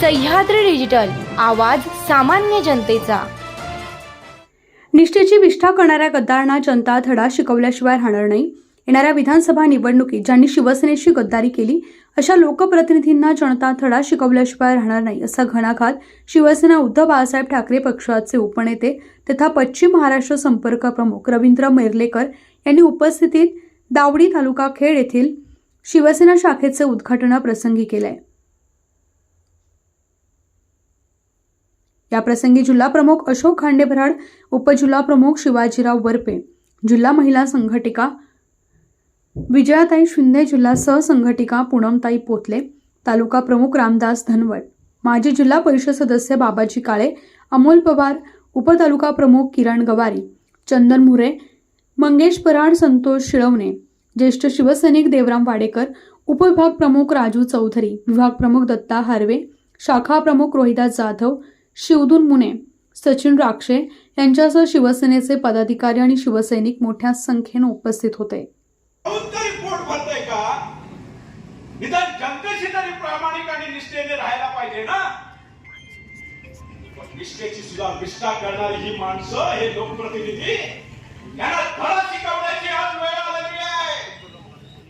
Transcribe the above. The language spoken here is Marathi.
सह्याद्री डिजिटल आवाज सामान्य जनतेचा. निष्ठेची विष्ठा करणाऱ्या गद्दारांना जनता धडा शिकवल्याशिवाय राहणार नाही. येणाऱ्या विधानसभा निवडणुकीत ज्यांनी शिवसेनेशी गद्दारी केली अशा लोकप्रतिनिधींना जनता धडा शिकवल्याशिवाय राहणार नाही असा घणाघात शिवसेना उद्धव बाळासाहेब ठाकरे पक्षाचे उपनेते तथा पश्चिम महाराष्ट्र संपर्क प्रमुख रवींद्र मेर्लेकर यांनी उपस्थितीत दावडी तालुका खेड येथील शिवसेना शाखेचे उद्घाटन प्रसंगी आहे याप्रसंगी जिल्हा प्रमुख अशोक खांडेभराड उपजिल्हा प्रमुख शिवाजीराव वरपे जिल्हा महिला संघटिका विजयाताई शिंदे जिल्हा सहसंघटिका पूनमताई पोतले तालुका प्रमुख रामदास धनवट माजी जिल्हा परिषद सदस्य बाबाजी काळे अमोल पवार उपतालुका प्रमुख किरण गवारी चंदन मुरे मंगेश पराड संतोष शिळवणे ज्येष्ठ शिवसैनिक देवराम वाडेकर उपविभाग प्रमुख राजू चौधरी विभाग प्रमुख दत्ता हार्वे शाखा प्रमुख रोहिदास जाधव शिवधून मुने सचिन राक्षे यांच्यासह शिवसेनेचे पदाधिकारी आणि शिवसैनिक मोठ्या संख्येनं उपस्थित होते. निदान जनतेशी तरी प्रामाणिक आणि निष्ठेने राहायला पाहिजे ना? निष्ठेची सुद्धा विष्ठा करणारी ही माणसं हे लोकप्रतिनिधी यांना धडा